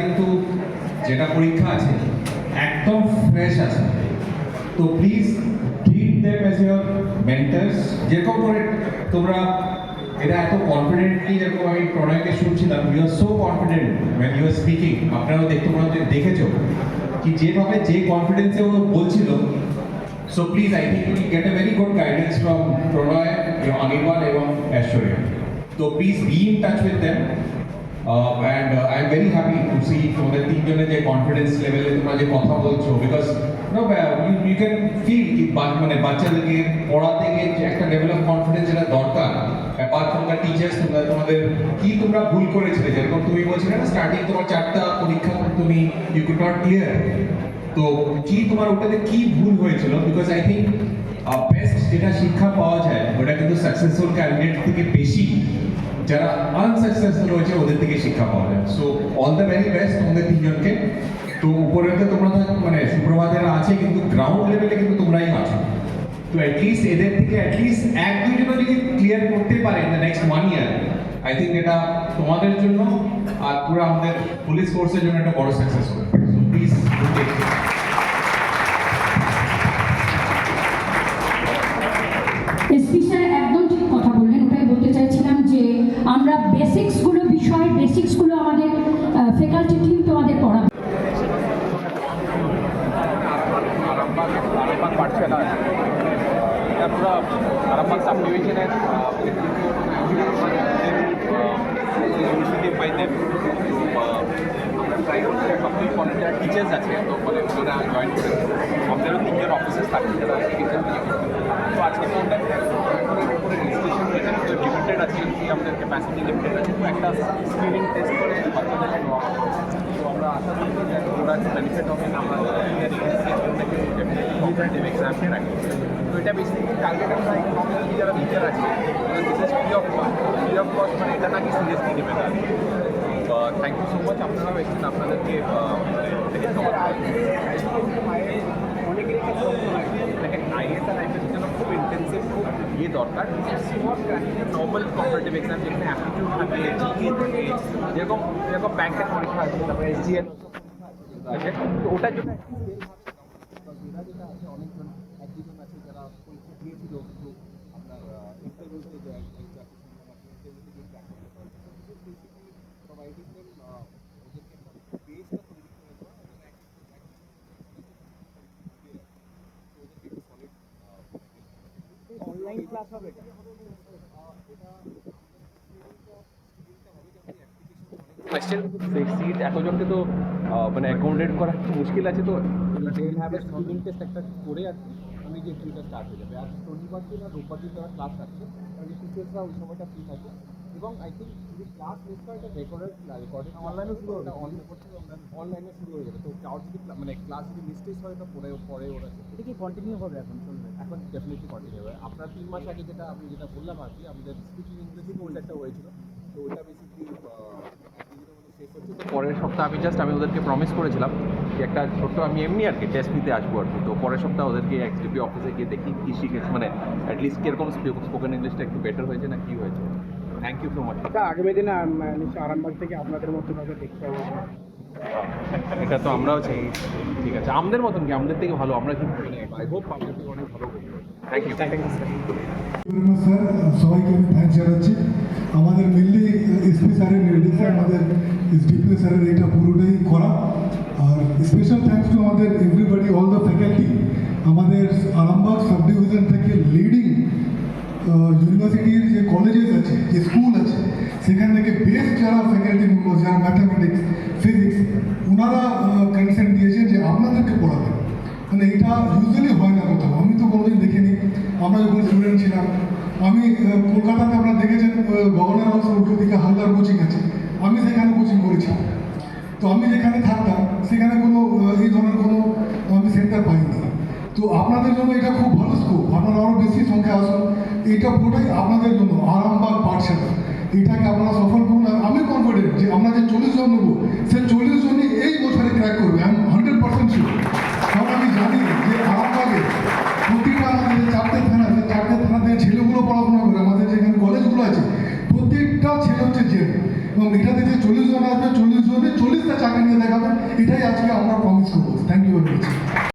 কিন্তু যেটা পরীক্ষা আছে, একদম ফ্রেশ আছে। তো please treat them as your mentors যেরকম করে তোমরা এটা এত কনফিডেন্টলি যেরকম আমি প্রণয়কে শুনছিলাম you are so confident when you are speaking আপনারাও দেখতে যে দেখেছ কি যেভাবে যে কনফিডেন্সে ও বলছিল। So please I think you get a very good guidance from Pranay Anirban এবং ঐশ্বর্য তো please be in touch with them and I am very happy to see তোমাদের তিনজনের যে কনফিডেন্স লেভেলে তোমরা যে কথা বলছো because no you can feel কি মানে বাচ্চাদেরকে পড়াতে গিয়ে যে একটা লেভেল অফ কনফিডেন্স যেটা দরকার অ্যাপার্ট ফ্রম টিচার্স তোমরা তোমাদের কি তোমরা ভুল করেছিলে যেরকম তুমি বলছিলে না স্টার্টিং তোমার চারটা পরীক্ষা তুমি ইউ কুড নট ক্লিয়ার তো কি তোমার ওটাতে কি ভুল হয়েছিল বিকজ আই থিঙ্ক বেস্ট যেটা শিক্ষা পাওয়া যায় ওটা কিন্তু সাকসেসফুল ক্যান্ডিডেট থেকে বেশি যারা আনসাকসেসফুল হয়েছে ওদের থেকে শিক্ষা পাওয়া যায়। So all the very best তোমাদের তিনজনকে। তো উপরেতে তোমরা মানে সুপ্রভাতেরা আছে, কিন্তু গ্রাউন্ড লেভেলে কিন্তু তোমরাই আছো। তো অ্যাটলিস্ট এদের থেকে অ্যাটলিস্ট এক, দুজনও যদি ক্লিয়ার করতে পারে in the next one year I think এটা তোমাদের জন্য আর পুরো আমাদের পুলিশ ফোর্সের জন্য একটা বড় সাকসেস হবে। সো প্লিজ আমরা বেসিক্সগুলো বিষয়ের বেসিক্সগুলো আমাদের ফ্যাকাল্টি টিম তোমাদের পড়াবে। তো ট্রাই টিচার্স আছে তো মানে ওনারা জয়েন করে আমাদেরও তিনজন অফিসার্স থাকে যারা এখানে তো আজকে কোনটা রেজিস্ট্রেশন হয়েছে তো লিমিটেড আছে কি আমাদের ক্যাপাসিটি লিমিটেড আছে তো একটা স্ক্রিনিং টেস্ট করে বাচ্চাদেরকে নেওয়া হবে। তো আমরা আশা করি যে ওরা বেনিফিট হবে না আমরা কম্পারেটিভ এক্সামকে রাখি তো এটা বেসিক্যালি টার্গেট আমরা ইকোনমিক্যালি যারা টিচার আছে বিশেষ free of cost free of cost মানে এটা নাকি সিরিয়াসলি নেবে না তো থ্যাংক ইউ সো মাচ আপনারাও এসেছেন আপনাদেরকে দেখেন আইএস আর আইপিএস জন্য খুব ইন্টেন্সিভ খুব ইয়ে দরকার নর্মাল কম্পারেটিভ এক্সাম যেখানে অ্যাপটিটিউড থাকে জিকে থাকে যেরকম যেরকম ব্যাংকের পরীক্ষা আছে তারপরে এসজিএল আছে তো ওটার জন্য এরা যেটা আছে অনেকজন এক দুজন আছে যারা পরীক্ষা দিয়েছিল কিন্তু আপনার ইন্টারভিউতে যে ইন্টারভিউতে যে crack করতে পারে বেসিক্যালি প্রোভাইডিং দেম ওদেরকে একটা বেসটা তৈরি করে দেওয়া এবং এক অনলাইন ক্লাস হবে কোয়েশ্চেন সিট এতজনকে তো মানে অ্যাকাউন্টেড করা একটু মুশকিল আছে তো। উইল হ্যাভ এ টেস্ট একটা করে আর কি ইমিডিয়েটলি এটা স্টার্ট হয়ে যাবে। আর শনিবার দিন আর রোববার দিন যারা ক্লাস রাখছে তাহলে টিচার্সরা ওই সময়টা ফ্রি থাকে। এবং আই থিঙ্ক যদি ক্লাস মিস হয় এটা রেকর্ডেড রেকর্ডিং অনলাইনেও শুরু হবে অনলাইনে শুরু হয়ে যাবে। তো কারোর যদি মানে ক্লাস যদি মিস্টেক হয় তো পরে পরে ওরা এটা কি কন্টিনিউ হবে এখন? এখন ডেফিনেটলি কন্টিনিউ হবে আপনার তিন মাস আগে যেটা আপনি যেটা বললাম আর কি, আমাদের স্পিকিং ইংরেজি কোর্স একটা হয়েছিল। তো ওটা বেসিকলি পরের সপ্তাহ আমি জাস্ট আমি ওদেরকে প্রমিস করেছিলাম যে একটা ছোট্ট, আমি এমনি আর কি টেস্ট নিতে আসব আর কি। তো পরের সপ্তাহ ওদেরকে এক্সডিপি অফিসে গিয়ে দেখি কী শিখেছে। মানে অ্যাটলিস্ট কীরকম স্পোকেন ইংলিশটা একটু বেটার হয়েছে না কী হয়েছে। থ্যাংক ইউ সো মাচ আগামী দিনে নিশ্চয়ই আরামবাগ থেকে আপনাদের মতো দেখতে হবে। এটা তো আমরাও চাই। ঠিক আছে। আমাদের মতন কি? আমাদের থেকে ভালো। আমরা কিন্তু আই হোপ আমাদের থেকে অনেক ভালো thank you thank you sir sir সবাইকে আমি থ্যাংক জানাচ্ছি। আমাদের মেনলি এসপি স্যারের নির্দেশে আমাদের এসডিপিও স্যারের এটা পুরোটাই করা। আর স্পেশাল থ্যাঙ্কস টু আমাদের এভরিবডি অল দ্য ফ্যাকাল্টি আমাদের আরামবাগ সাব ডিভিশন থেকে লিডিং ইউনিভার্সিটির যে কলেজেস আছে যে স্কুল আছে সেখান থেকে বেস্ট যারা ফ্যাকাল্টি মেম্বার যারা ম্যাথামেটিক্স ফিজিক্স ওনারা কনসেন্ট দিয়েছেন যে আপনাদেরকে পড়াবেন মানে এটা ইউজুয়ালি হয় না কোথাও। আমি তো কোনোদিন দেখিনি। আমরা যখন স্টুডেন্ট ছিলাম, আমি কলকাতাতে আপনারা দেখেছেন গভর্নর হাউস উল্টো দিকে হালদার কোচিং আছে। আমি সেখানে কোচিং করেছি। তো আমি যেখানে থাকতাম, সেখানে কোনো এই ধরনের কোনো, আমি সেন্টার পাইনি। তো আপনাদের জন্য এটা খুব ভালো স্কোপ আপনারা আরও বেশি সংখ্যা আসুন। এটা পুরোটাই আপনাদের জন্য, আরামবাগ পাঠশালা। এটাকে আপনারা সফল করুন। আমি কনফিডেন্ট যে আমরা যে চল্লিশ জন নেব সে চল্লিশ জনই শিক্ষা সেটা হচ্ছে জেড এবং এটাতে যে চল্লিশ জন আসবে, চল্লিশ জনে চল্লিশটা চাকরি নিয়ে দেখাবেন এটাই আজকে আমরা প্রমিস করব। Thank you very much